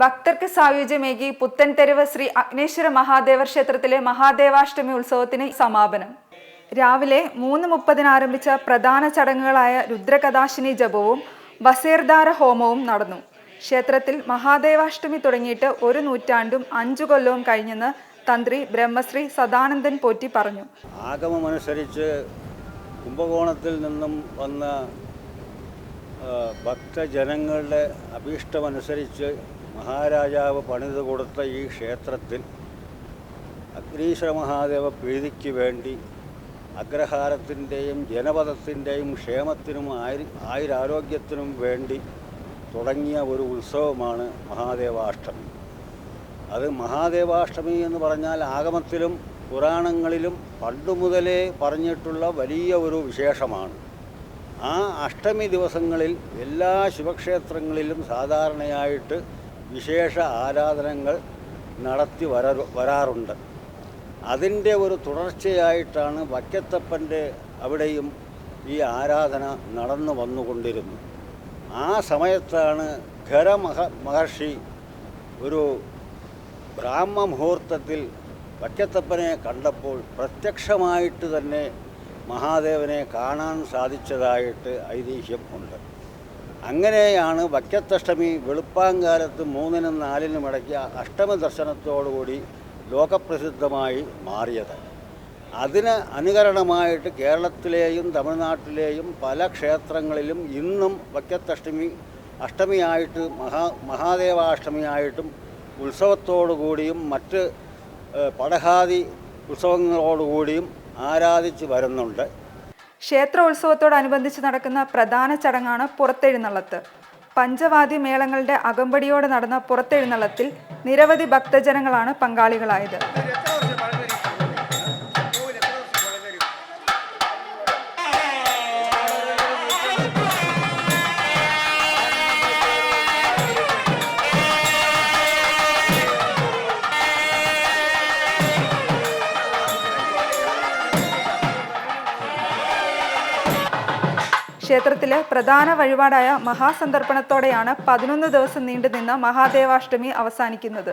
ഭക്തർക്ക് സായുജ്യമേകി പുത്തൻതെരുവ് ശ്രീ അഗ്നേശ്വര മഹാദേവ ക്ഷേത്രത്തിലെ മഹാദേവാഷ്ടമി ഉത്സവത്തിന് സമാപനം. രാവിലെ മൂന്ന് മുപ്പതിന് ആരംഭിച്ച പ്രധാന ചടങ്ങുകളായ രുദ്രകഥാശിനി ജപവും ബസേർദാര ഹോമവും നടന്നു. ക്ഷേത്രത്തിൽ മഹാദേവാഷ്ടമി തുടങ്ങിയിട്ട് ഒരു നൂറ്റാണ്ടും അഞ്ചു കൊല്ലവും കഴിഞ്ഞെന്ന് തന്ത്രി ബ്രഹ്മശ്രീ സദാനന്ദൻ പോറ്റി പറഞ്ഞു. ആഗമമനുസരിച്ച് കുംഭകോണത്തിൽ നിന്നും വന്ന ഭക്തജനങ്ങളുടെ അഭീഷ്ടമനുസരിച്ച് മഹാരാജാവ് പണിത് കൊടുത്ത ഈ ക്ഷേത്രത്തിൽ അഗ്നീശ്വര മഹാദേവ പ്രീതിക്ക് വേണ്ടി അഗ്രഹാരത്തിന്റെയും ജനപദത്തിന്റെയും ക്ഷേമത്തിനും ആയിര ആയുരാരോഗ്യത്തിനും വേണ്ടി തുടങ്ങിയ ഒരു ഉത്സവമാണ് മഹാദേവാഷ്ടമി. അത് മഹാദേവാഷ്ടമി എന്ന് പറഞ്ഞാൽ ആഗമത്തിലും പുരാണങ്ങളിലും പണ്ടു മുതലേ പറഞ്ഞിട്ടുള്ള വലിയ ഒരു വിശേഷമാണ്. ആ അഷ്ടമി ദിവസങ്ങളിൽ എല്ലാ ശിവക്ഷേത്രങ്ങളിലും സാധാരണയായിട്ട് വിശേഷ ആരാധനകൾ നടത്തി വര വരാറുണ്ട്. അതിന്റെ ഒരു തുടർച്ചയായിട്ടാണ് വക്കത്തപ്പന്റെ അവിടെയും ഈ ആരാധന നടന്നു വന്നുകൊണ്ടിരുന്നു ആ സമയത്താണ് ഖരമഹ മഹർഷി ഒരു ബ്രാഹ്മ മുഹൂർത്തത്തിൽ വക്കത്തപ്പനെ കണ്ടപ്പോൾ പ്രത്യക്ഷമായിട്ട് തന്നെ മഹാദേവനെ കാണാൻ സാധിച്ചതായിട്ട് ഐതിഹ്യം ഉണ്ട്. അങ്ങനെയാണ് വക്കത്തഷ്ടമി വെളുപ്പാങ്കാലത്ത് മൂന്നിനും നാലിനും ഇടയ്ക്ക് അഷ്ടമ ദർശനത്തോടുകൂടി ലോകപ്രസിദ്ധമായി മാറിയത്. അതിന് അനുകരണമായിട്ട് കേരളത്തിലെയും തമിഴ്നാട്ടിലെയും പല ക്ഷേത്രങ്ങളിലും ഇന്നും വക്കത്തഷ്ടമി അഷ്ടമിയായിട്ട് മഹാ മഹാദേവാഷ്ടമിയായിട്ടും ഉത്സവത്തോടുകൂടിയും മറ്റ് പടഹാദി ഉത്സവങ്ങളോടുകൂടിയും ആരാധിച്ച് വരുന്നുണ്ട്. ക്ഷേത്രോത്സവത്തോടനുബന്ധിച്ച് നടക്കുന്ന പ്രധാന ചടങ്ങാണ് പുറത്തെഴുന്നള്ളത്ത്. പഞ്ചവാദ്യ മേളങ്ങളുടെ അകമ്പടിയോടെ നടന്ന പുറത്തെഴുന്നള്ളത്തിൽ നിരവധി ഭക്തജനങ്ങളാണ് പങ്കാളികളായത്. ക്ഷേത്രത്തിലെ പ്രധാന വഴിപാടായ മഹാസന്ദർപ്പണത്തോടെയാണ് പതിനൊന്ന് ദിവസം നീണ്ടുനിന്ന മഹാദേവാഷ്ടമി അവസാനിക്കുന്നത്.